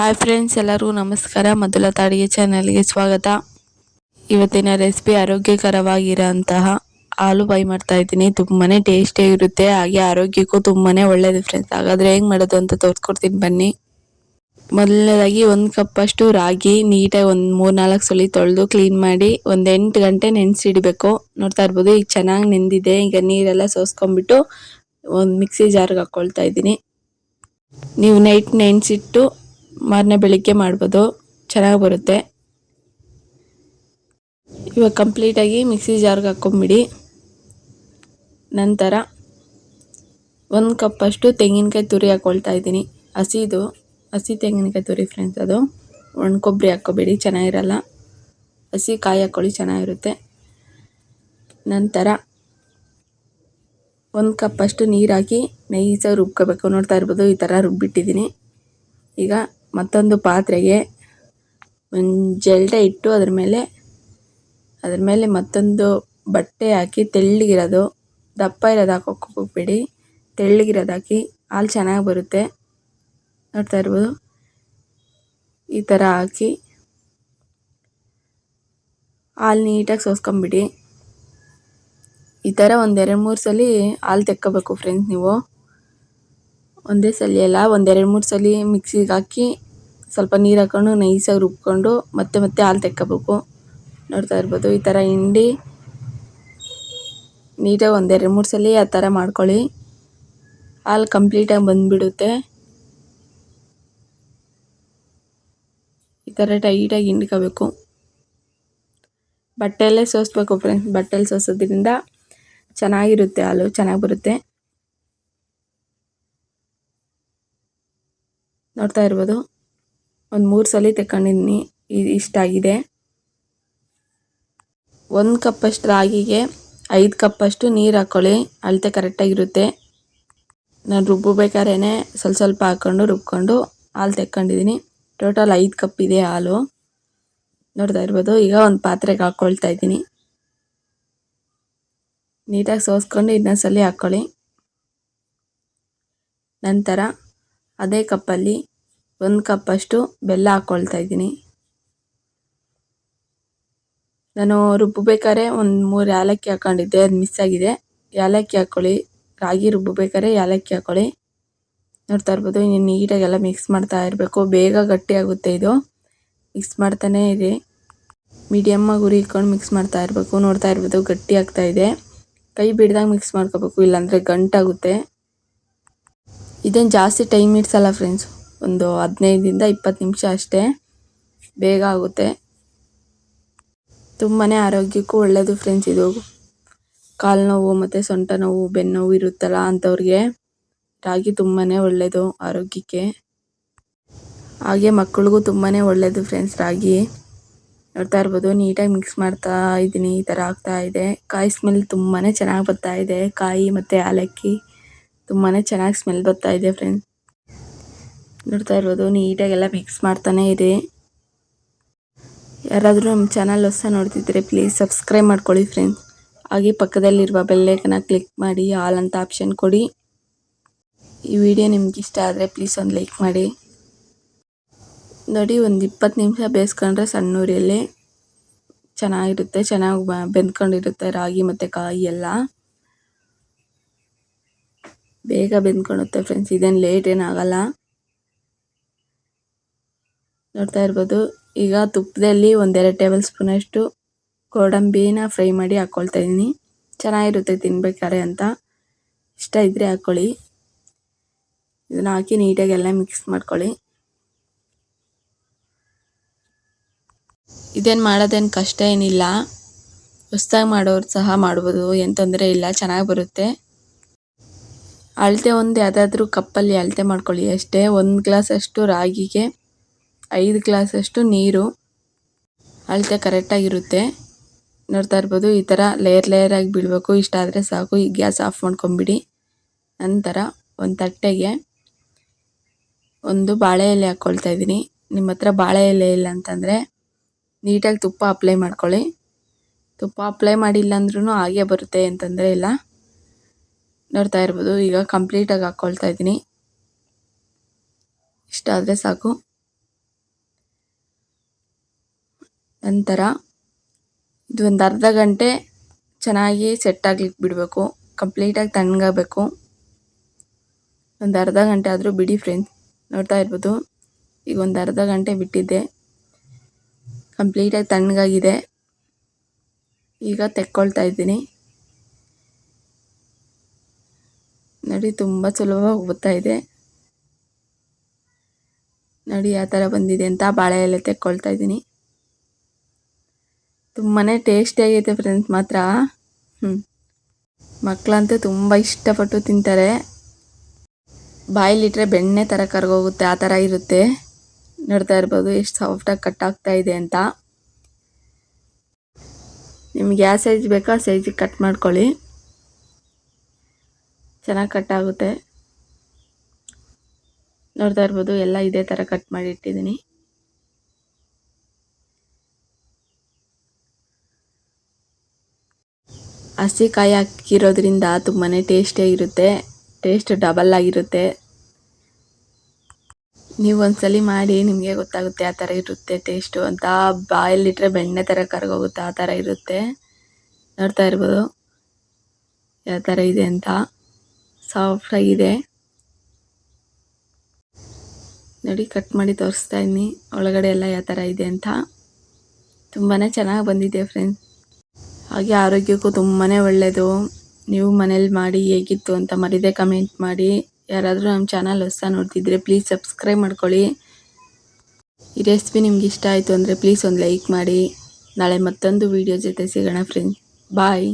Hi friends ಎಲ್ಲರಿಗೂ ನಮಸ್ಕಾರ. ಮೊದಲ ತಾಡಿಗೆ ಚಾನಲ್ಗೆ ಸ್ವಾಗತ. ಇವತ್ತಿನ ರೆಸಿಪಿ ಆರೋಗ್ಯಕರವಾಗಿರೋಂತಹ ಹಾಲು ಬಾಯಿ ಮಾಡ್ತಾ ಇದ್ದೀನಿ. ತುಂಬಾನೇ ಟೇಸ್ಟಿಯಾಗಿರುತ್ತೆ ಹಾಗೆ ಆರೋಗ್ಯಕ್ಕೂ ತುಂಬಾ ಒಳ್ಳೇದು ಫ್ರೆಂಡ್ಸ್ ಹಾಗಾದ್ರೆ ಹೆಂಗೆ ಮಾಡೋದು ಅಂತ ತೋರಿಸ್ಕೊಡ್ತೀನಿ ಬನ್ನಿ. ಮೊದಲನೇದಾಗಿ ಒಂದು ಕಪ್ಪಷ್ಟು ರಾಗಿ ನೀಟಾಗಿ ಒಂದು ಮೂರ್ನಾಲ್ಕು ಸಲ ತೊಳೆದು ಕ್ಲೀನ್ ಮಾಡಿ ಒಂದು ಎಂಟು ಗಂಟೆ ನೆನೆಸಿಡಬೇಕು. ನೋಡ್ತಾ ಇರ್ಬೋದು, ಈಗ ಚೆನ್ನಾಗಿ ನೆಂದಿದೆ. ಈಗ ನೀರೆಲ್ಲ ಸೋಸ್ಕೊಂಡ್ಬಿಟ್ಟು ಒಂದು ಮಿಕ್ಸಿ ಜಾರ್ಗೆ ಹಾಕ್ಕೊಳ್ತಾ ಇದ್ದೀನಿ. ನೀವು ನೈಟ್ ನೆನೆಸಿಟ್ಟು ಮಾರನೇ ಬೆಳಿಗ್ಗೆ ಮಾಡ್ಬೋದು. ಚೆನ್ನಾಗಿ ಬರುತ್ತೆ. ಇವಾಗ ಕಂಪ್ಲೀಟಾಗಿ ಮಿಕ್ಸಿ ಜಾರ್ಗೆ ಹಾಕ್ಕೊಂಬಿಡಿ ನಂತರ ಒಂದು ಕಪ್ಪಷ್ಟು ತೆಂಗಿನಕಾಯಿ ತುರಿ ಹಾಕ್ಕೊಳ್ತಾ ಇದ್ದೀನಿ. ಹಸಿದು, ಹಸಿ ತೆಂಗಿನಕಾಯಿ ತುರಿ ಫ್ರೆಂಡ್ಸ್ ಅದು. ಒಣ ಕೊಬ್ಬರಿ ಹಾಕ್ಕೊಬೇಡಿ ಚೆನ್ನಾಗಿರಲ್ಲ. ಹಸಿ ಕಾಯಿ ಹಾಕ್ಕೊಳ್ಳಿ ಚೆನ್ನಾಗಿರುತ್ತೆ. ನಂತರ ಒಂದು ಕಪ್ಪಷ್ಟು ನೀರು ಹಾಕಿ ನೈಸಾಗಿ ರುಬ್ಕೋಬೇಕು. ನೋಡ್ತಾ ಇರ್ಬೋದು, ಈ ಥರ ರುಬ್ಬಿಟ್ಟಿದ್ದೀನಿ. ಈಗ ಮತ್ತೊಂದು ಪಾತ್ರೆಗೆ ಒಂದು ಜಲ್ಡೆ ಇಟ್ಟು ಅದ್ರ ಮೇಲೆ ಅದ್ರ ಮೇಲೆ ಮತ್ತೊಂದು ಬಟ್ಟೆ ಹಾಕಿ ತೆಳ್ಳಗಿರೋದು, ದಪ್ಪ ಇರೋದು ಹಾಕೋಕ್ಕೋಗ್ಬೇಡಿ ತೆಳ್ಳಗಿರೋದು ಹಾಕಿ ಹಾಲು ಚೆನ್ನಾಗಿ ಬರುತ್ತೆ. ನೋಡ್ತಾ ಇರ್ಬೋದು? ಈ ಥರ ಹಾಕಿ ಹಾಲು ನೀಟಾಗಿ ಸೋಸ್ಕೊಂಬಿಡಿ. ಈ ಥರ ಒಂದು ಎರಡು ಮೂರು ಸಲ ಹಾಲು ತೆಕ್ಕೋಬೇಕು ಫ್ರೆಂಡ್ಸ್ ನೀವು. ಒಂದೇ ಸಲ ಅಲ್ಲ, ಒಂದೆರಡು ಮೂರು ಸಲ ಮಿಕ್ಸಿಗೆ ಹಾಕಿ ಸ್ವಲ್ಪ ನೀರು ಹಾಕ್ಕೊಂಡು ನೈಸಾಗಿ ರುಬ್ಕೊಂಡು ಮತ್ತೆ ಮತ್ತೆ ಹಾಲು ತೆಕ್ಕೋಬೇಕು. ನೋಡ್ತಾ ಇರ್ಬೋದು, ಈ ಥರ ಹಿಂಡಿ ನೀಟಾಗಿ ಒಂದೆರಡು ಮೂರು ಸಲ ಆ ಥರ ಮಾಡ್ಕೊಳ್ಳಿ. ಹಾಲು ಕಂಪ್ಲೀಟಾಗಿ ಬಂದುಬಿಡುತ್ತೆ. ಈ ಥರ ಟೈಟಾಗಿ ಹಿಂಡ್ಕೋಬೇಕು. ಬಟ್ಟೆಯಲ್ಲೇ ಸೋಸ್ಬೇಕು ಫ್ರೆಂಡ್ಸ್ ಬಟ್ಟೆಯಲ್ಲಿ ಸೋಸೋದ್ರಿಂದ ಚೆನ್ನಾಗಿರುತ್ತೆ ಹಾಲು, ಚೆನ್ನಾಗಿ ಬರುತ್ತೆ. ನೋಡ್ತಾ ಇರ್ಬೋದು. ಒಂದು ಮೂರು ಸಲ ತೆಕ್ಕೊಂಡಿದ್ದೀನಿ ಇಷ್ಟಾಗಿದೆ ಒಂದು ಕಪ್ಪಷ್ಟು ರಾಗಿಗೆ ಐದು ಕಪ್ಪಷ್ಟು ನೀರು ಹಾಕ್ಕೊಳ್ಳಿ ಅಳತೆ ಕರೆಕ್ಟಾಗಿರುತ್ತೆ ನಾನು ರುಬ್ಬಬೇಕಾದ್ರೇ ಸ್ವಲ್ಪ ಸ್ವಲ್ಪ ಹಾಕ್ಕೊಂಡು ರುಬ್ಕೊಂಡು ಹಾಲು ತೆಕ್ಕೊಂಡಿದ್ದೀನಿ ಟೋಟಲ್ ಐದು ಕಪ್ ಇದೆ ಹಾಲು. ನೋಡ್ತಾ ಇರ್ಬೋದು. ಈಗ ಒಂದು ಪಾತ್ರೆಗೆ ಹಾಕ್ಕೊಳ್ತಾ ಇದ್ದೀನಿ. ನೀಟಾಗಿ ಸೋಸ್ಕೊಂಡು ಇನ್ನೊಂದ್ಸಲಿ ಹಾಕ್ಕೊಳ್ಳಿ ನಂತರ ಅದೇ ಕಪ್ಪಲ್ಲಿ ಒಂದು ಕಪ್ಪಷ್ಟು ಬೆಲ್ಲ ಹಾಕ್ಕೊಳ್ತಾ ಇದ್ದೀನಿ. ನಾನು ರುಬ್ಬಬೇಕಾದ್ರೆ ಒಂದು ಮೂರು ಏಲಕ್ಕಿ ಹಾಕ್ಕೊಂಡಿದ್ದೆ ಅದು ಮಿಸ್ ಆಗಿದೆ. ಏಲಕ್ಕಿ ಹಾಕ್ಕೊಳ್ಳಿ ರಾಗಿ ರುಬ್ಬಬೇಕಾದ್ರೆ ಏಲಕ್ಕಿ ಹಾಕ್ಕೊಳ್ಳಿ ನೋಡ್ತಾ ಇರ್ಬೋದು, ಇನ್ನು ನೀಟಾಗಿ ಎಲ್ಲ ಮಿಕ್ಸ್ ಮಾಡ್ತಾ ಇರಬೇಕು. ಬೇಗ ಗಟ್ಟಿಯಾಗುತ್ತೆ ಇದು. ಮಿಕ್ಸ್ ಮಾಡ್ತಾನೇ ಇದೆ. ಮೀಡಿಯಮ್ಮಾಗಿ ಉರಿ ಇಟ್ಕೊಂಡು ಮಿಕ್ಸ್ ಮಾಡ್ತಾ ಇರಬೇಕು. ನೋಡ್ತಾ ಇರ್ಬೋದು, ಗಟ್ಟಿ ಆಗ್ತಾ ಇದೆ. ಕೈ ಬಿಡ್ದಾಗ ಮಿಕ್ಸ್ ಮಾಡ್ಕೋಬೇಕು, ಇಲ್ಲಾಂದರೆ ಗಂಟಾಗುತ್ತೆ. ಇದೇನು ಜಾಸ್ತಿ ಟೈಮ್ ಇಡ್ಸಲ್ಲ ಫ್ರೆಂಡ್ಸ್ ಒಂದು ಹದಿನೈದರಿಂದ ಇಪ್ಪತ್ತು ನಿಮಿಷ ಅಷ್ಟೇ. ಬೇಗ ಆಗುತ್ತೆ. ತುಂಬಾ ಆರೋಗ್ಯಕ್ಕೂ ಒಳ್ಳೆಯದು ಫ್ರೆಂಡ್ಸ್ ಇದು. ಕಾಲು ನೋವು ಮತ್ತು ಸೊಂಟ ನೋವು, ಬೆನ್ನು ಇರುತ್ತಲ್ಲ ಅಂಥವ್ರಿಗೆ ರಾಗಿ ತುಂಬಾ ಒಳ್ಳೆಯದು ಆರೋಗ್ಯಕ್ಕೆ. ಹಾಗೆ ಮಕ್ಕಳಿಗೂ ತುಂಬಾ ಒಳ್ಳೆಯದು ಫ್ರೆಂಡ್ಸ್ ರಾಗಿ. ನೋಡ್ತಾ ಇರ್ಬೋದು, ನೀಟಾಗಿ ಮಿಕ್ಸ್ ಮಾಡ್ತಾ ಇದ್ದೀನಿ, ಈ ಥರ ಆಗ್ತಾ ಇದೆ. ಕಾಯಿ ಸ್ಮೆಲ್ ತುಂಬಾ ಚೆನ್ನಾಗಿ ಬರ್ತಾ ಇದೆ. ಕಾಯಿ ಮತ್ತು ಏಲಕ್ಕಿ ತುಂಬಾ ಚೆನ್ನಾಗಿ ಸ್ಮೆಲ್ ಬರ್ತಾ ಇದೆ ಫ್ರೆಂಡ್ಸ್ ನೋಡ್ತಾ ಇರ್ಬೋದು, ನೀಟಾಗೆಲ್ಲ ಮಿಕ್ಸ್ ಮಾಡ್ತಾನೆ ಇದೆ. ಯಾರಾದರೂ ನಮ್ಮ ಚಾನಲ್ ಹೊಸ ನೋಡ್ತಿದ್ರೆ ಪ್ಲೀಸ್ ಸಬ್ಸ್ಕ್ರೈಬ್ ಮಾಡ್ಕೊಳ್ಳಿ ಫ್ರೆಂಡ್ಸ್ ಹಾಗೆ ಪಕ್ಕದಲ್ಲಿರುವ ಬೆಲ್ಲೈಕನ್ನ ಕ್ಲಿಕ್ ಮಾಡಿ ಆಲ್ ಅಂತ ಆಪ್ಷನ್ ಕೊಡಿ. ಈ ವಿಡಿಯೋ ನಿಮ್ಗೆ ಇಷ್ಟ ಆದರೆ ಪ್ಲೀಸ್ ಒಂದು ಲೈಕ್ ಮಾಡಿ. ನೋಡಿ, ಒಂದು ಇಪ್ಪತ್ತು ನಿಮಿಷ ಬೇಯಿಸ್ಕೊಂಡ್ರೆ ಸಣ್ಣ ಉರಿಯಲ್ಲಿ ಚೆನ್ನಾಗಿರುತ್ತೆ, ಚೆನ್ನಾಗಿ ಬೆಂದ್ಕೊಂಡಿರುತ್ತೆ ರಾಗಿ ಮತ್ತು ಕಾಯಿ ಎಲ್ಲ. ಬೇಗ ಬೆಂದ್ಕೊಳುತ್ತೆ ಫ್ರೆಂಡ್ಸ್ ಇದೇನು ಲೇಟ್ ಏನಾಗಲ್ಲ ನೋಡ್ತಾ ಇರ್ಬೋದು. ಈಗ ತುಪ್ಪದಲ್ಲಿ ಒಂದೆರಡು ಟೇಬಲ್ ಸ್ಪೂನಷ್ಟು ಗೋಡಂಬಿನ ಫ್ರೈ ಮಾಡಿ ಹಾಕ್ಕೊಳ್ತಾ ಇದ್ದೀನಿ. ಚೆನ್ನಾಗಿರುತ್ತೆ ತಿನ್ಬೇಕಾದ್ರೆ ಅಂತ. ಇಷ್ಟ ಇದ್ದರೆ ಹಾಕ್ಕೊಳ್ಳಿ ಇದನ್ನ ಹಾಕಿ ನೀಟಾಗಿ ಎಲ್ಲ ಮಿಕ್ಸ್ ಮಾಡ್ಕೊಳ್ಳಿ. ಇದೇನು ಮಾಡೋದೇನು ಕಷ್ಟ ಏನಿಲ್ಲ. ಹೊಸ್ದಾಗಿ ಮಾಡೋರು ಸಹ ಮಾಡ್ಬೋದು. ಏನು ತೊಂದರೆ ಇಲ್ಲ. ಚೆನ್ನಾಗಿ ಬರುತ್ತೆ. ಅಳತೆ ಒಂದು ಯಾವುದಾದ್ರೂ ಕಪ್ಪಲ್ಲಿ ಅಳತೆ ಮಾಡ್ಕೊಳ್ಳಿ. ಅಷ್ಟೇ. ಒಂದು ಗ್ಲಾಸ್ ಅಷ್ಟು ರಾಗಿಗೆ ಐದು ಗ್ಲಾಸಷ್ಟು ನೀರು. ಅಳತೆ ಕರೆಕ್ಟಾಗಿರುತ್ತೆ ನೋಡ್ತಾ ಇರ್ಬೋದು, ಈ ಥರ ಲೇಯರ್ ಲೇಯರ್ ಆಗಿ ಬೀಳಬೇಕು. ಇಷ್ಟ ಆದರೆ ಸಾಕು. ಈ ಗ್ಯಾಸ್ ಆಫ್ ಮಾಡ್ಕೊಂಬಿಡಿ. ನಂತರ ಒಂದು ತಟ್ಟೆಗೆ ಒಂದು ಬಾಳೆ ಎಲೆ ಹಾಕ್ಕೊಳ್ತಾ ಇದ್ದೀನಿ. ನಿಮ್ಮ ಹತ್ರ ಬಾಳೆ ಎಲೆ ಇಲ್ಲ ಅಂತಂದರೆ ನೀಟಾಗಿ ತುಪ್ಪ ಅಪ್ಲೈ ಮಾಡ್ಕೊಳ್ಳಿ. ತುಪ್ಪ ಅಪ್ಲೈ ಮಾಡಿಲ್ಲ ಅಂದ್ರೂ ಹಾಗೆ ಬರುತ್ತೆ ಅಂತಂದರೆ ಇಲ್ಲ. ನೋಡ್ತಾ ಇರ್ಬೋದು, ಈಗ ಕಂಪ್ಲೀಟಾಗಿ ಹಾಕ್ಕೊಳ್ತಾ ಇದ್ದೀನಿ. ಇಷ್ಟ ಆದರೆ ಸಾಕು. ನಂತರ ಇದು ಒಂದು ಅರ್ಧ ಗಂಟೆ ಚೆನ್ನಾಗಿ ಸೆಟ್ ಆಗ್ಲಿಕ್ಕೆ ಬಿಡಬೇಕು ಕಂಪ್ಲೀಟಾಗಿ ತಣ್ಣಗಾಗಬೇಕು. ಒಂದು ಅರ್ಧ ಗಂಟೆ ಆದರೂ ಬಿಡಿ ಫ್ರೆಂಡ್ಸ್ ನೋಡ್ತಾ ಇರ್ಬೋದು. ಈಗ ಒಂದು ಅರ್ಧ ಗಂಟೆ ಬಿಟ್ಟಿದ್ದೆ. ಕಂಪ್ಲೀಟಾಗಿ ತಣ್ಣಗಾಗಿದೆ. ಈಗ ತೆಕ್ಕೊಳ್ತಾ ಇದ್ದೀನಿ. ನೋಡಿ ತುಂಬ ಸುಲಭವಾಗಿ ಬರ್ತಾ ಇದೆ. ನೋಡಿ ಯಾವ ಥರ ಬಂದಿದೆ ಅಂತ ಬಾಳೆ ಎಲೆ ತೆಕ್ಕೊಳ್ತಾ ಇದ್ದೀನಿ. ತುಂಬಾ ಟೇಸ್ಟಿಯಾಗೈತೆ ಫ್ರೆಂಡ್ಸ್ ಮಾತ್ರ. ಹ್ಞೂ ಮಕ್ಕಳಂತೂ ತುಂಬ ಇಷ್ಟಪಟ್ಟು ತಿಂತಾರೆ. ಬಾಯಲ್ಲಿಟ್ಟರೆ ಬೆಣ್ಣೆ ಥರ ಕರ್ಗೋಗುತ್ತೆ, ಆ ಥರ ಇರುತ್ತೆ. ನೋಡ್ತಾ ಇರ್ಬೋದು ಎಷ್ಟು ಸಾಫ್ಟಾಗಿ ಕಟ್ ಆಗ್ತಾ ಇದೆ ಅಂತ. ನಿಮ್ಗೆ ಯಾವ ಸೈಜ್ ಬೇಕೋ ಆ ಸೈಜಿಗೆ ಕಟ್ ಮಾಡ್ಕೊಳ್ಳಿ. ಚೆನ್ನಾಗಿ ಕಟ್ ಆಗುತ್ತೆ. ನೋಡ್ತಾ ಇರ್ಬೋದು ಎಲ್ಲ ಇದೇ ಥರ ಕಟ್ ಮಾಡಿ ಇಟ್ಟಿದ್ದೀನಿ ಹಸಿ ಕಾಯಿ ಹಾಕಿರೋದ್ರಿಂದ ತುಂಬಾ ಟೇಸ್ಟಿಯಾಗಿರುತ್ತೆ ಟೇಸ್ಟ್ ಡಬಲ್ ಆಗಿರುತ್ತೆ. ನೀವು ಒಂದ್ಸಲಿ ಮಾಡಿ ನಿಮಗೆ ಗೊತ್ತಾಗುತ್ತೆ ಆ ಥರ ಇರುತ್ತೆ ಟೇಸ್ಟು ಅಂತ. ಬಾಯಲ್ಲಿಟ್ಟರೆ ಬೆಣ್ಣೆ ಥರ ಕರ್ಗೋಗುತ್ತೆ, ಆ ಥರ ಇರುತ್ತೆ. ನೋಡ್ತಾ ಇರ್ಬೋದು. ಯಾವ ಥರ ಇದೆ ಅಂತ. ಸಾಫ್ಟ್ ಆಗಿದೆ. ನೋಡಿ ಕಟ್ ಮಾಡಿ ತೋರಿಸ್ತಾ ಇದ್ದೀನಿ. ಒಳಗಡೆ ಎಲ್ಲ ಯಾವ ಥರ ಇದೆ ಅಂತ. ತುಂಬಾ ಚೆನ್ನಾಗಿ ಬಂದಿದೆ ಫ್ರೆಂಡ್ಸ್ ಹಾಗೆ ಆರೋಗ್ಯಕ್ಕೂ ತುಂಬಾ ಒಳ್ಳೆಯದು ನೀವು ಮನೇಲಿ ಮಾಡಿ ಹೇಗಿತ್ತು ಅಂತ ಮರಿದೆ ಕಮೆಂಟ್ ಮಾಡಿ. ಯಾರಾದರೂ ನಮ್ಮ ಚಾನಲ್ ಹೊಸ ನೋಡ್ತಿದ್ರೆ ಪ್ಲೀಸ್ ಸಬ್ಸ್ಕ್ರೈಬ್ ಮಾಡ್ಕೊಳ್ಳಿ. ಈ ರೆಸಿಪಿ ನಿಮ್ಗೆ ಇಷ್ಟ ಆಯಿತು ಅಂದರೆ ಪ್ಲೀಸ್ ಒಂದು ಲೈಕ್ ಮಾಡಿ. ನಾಳೆ ಮತ್ತೊಂದು ವೀಡಿಯೋ ಜೊತೆ ಸಿಗೋಣ ಫ್ರೆಂಡ್ಸ್ ಬಾಯ್